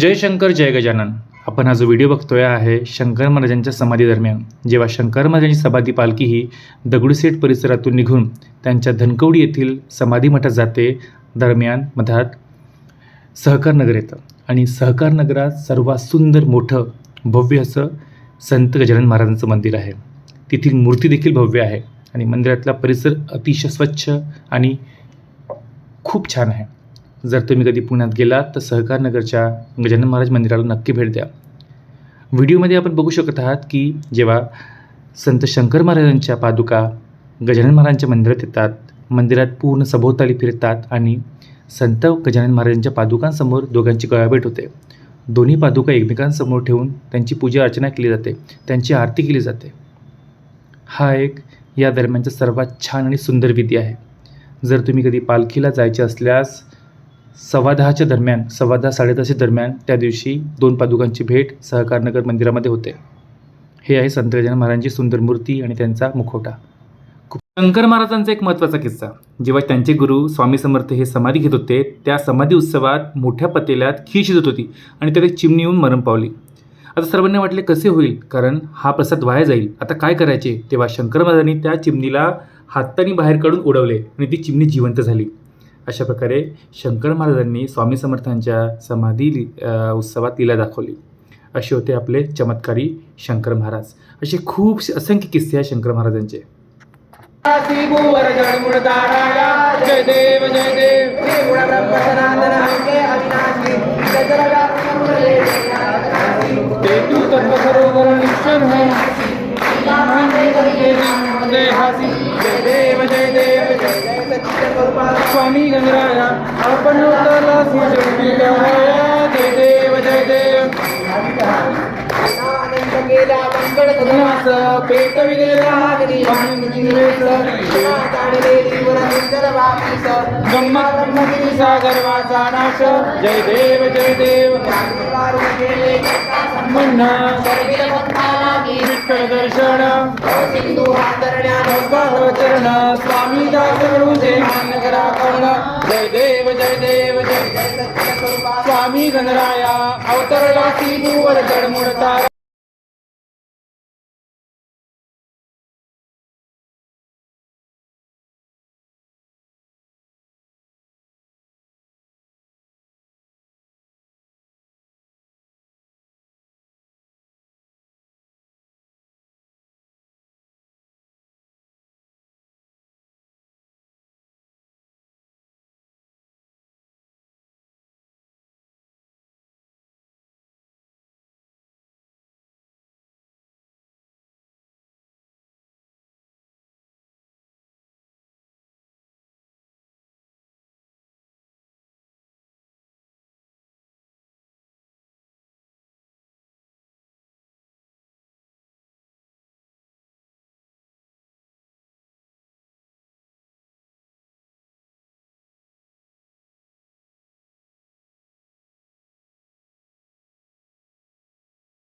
जय शंकर जय गजानन. आपण हा जो व्हिडिओ बघतोय आहे शंकर महाराजांच्या समाधी दरम्यान. जेव्हा शंकर महाराजांची समाधी पालखी ही दगडूशेठ परिसरातून निघून त्यांच्या धनकवडी येथील समाधी मठात जाते दरम्यान मधात सहकार नगर येतं. आणि सहकार नगरात सर्वात सुंदर मोठं भव्य असं संत गजानन महाराजांचं मंदिर आहे. तेथील मूर्ती देखील भव्य आहे. आणि मंदिरातला परिसर अतिशय स्वच्छ आणि खूप छान आहे. जर तुम्ही कधी पुण्यात गेलात तर सहकार नगरच्या गजानन महाराज मंदिराला नक्की भेट द्या. व्हिडिओमध्ये आपण बघू शकत आहात की जेव्हा संत शंकर महाराजांच्या पादुका गजानन महाराजांच्या मंदिरात येतात मंदिरात पूर्ण सभोवताली फिरतात आणि संत गजानन महाराजांच्या पादुकांसमोर दोघांची गळाभेट होते. दोन्ही पादुका एकमेकांसमोर ठेवून त्यांची पूजा अर्चना केली जाते त्यांची आरती केली जाते. हा एक या दरम्यानचा सर्वात छान आणि सुंदर विधी आहे. जर तुम्ही कधी पालखीला जायचे असल्यास सव्वा दहाच्या दरम्यान सव्वा दहा साडेदहाच्या दरम्यान त्या दिवशी दोन पादुकांची भेट सहकारनगर मंदिरामध्ये होते. हे आहे संत गजानन महाराजांची सुंदर मूर्ती आणि त्यांचा मुखवटा. शंकर महाराजांचा एक महत्त्वाचा किस्सा. जेव्हा त्यांचे गुरु स्वामी समर्थ हे समाधी घेत होते त्या समाधी उत्सवात मोठ्या पतेल्यात खीर शिजत होती आणि त्यात एक चिमणी येऊन मरण पावली. आता सर्वांना वाटले कसे होईल? कारण हा प्रसाद वाया जाईल. आता काय करायचे? तेव्हा शंकर महाराजांनी त्या चिमणीला हाताने बाहेर काढून उडवले आणि ती चिमणी जिवंत झाली. अशा प्रकारे शंकर महाराजांनी स्वामी समर्थांच्या समाधी लि- उत्सवात तिला दाखवली असे होते आपले चमत्कारी शंकर महाराज असे खूप असंख्य किस्से आहेत शंकर महाराजांचे जय देव जय देव जय देव जय देव जय जय सच्चिद गोपाल स्वामी गंगराया आपण मंगळ गगनास पेट विगेला निवेश ताडले जीवन सुंदर वापीस ब्रह्मा ब्रह्मगिरी सागर वाचा नाश जय देव जय देव. विठ्ठल दर्शन. सिंधू चरण स्वामी दास गुरुजे मान करा कर्ण जय देव जय देव जय जय सच्चिद स्वरूपा स्वामी गणराया अवतरला सी भूवर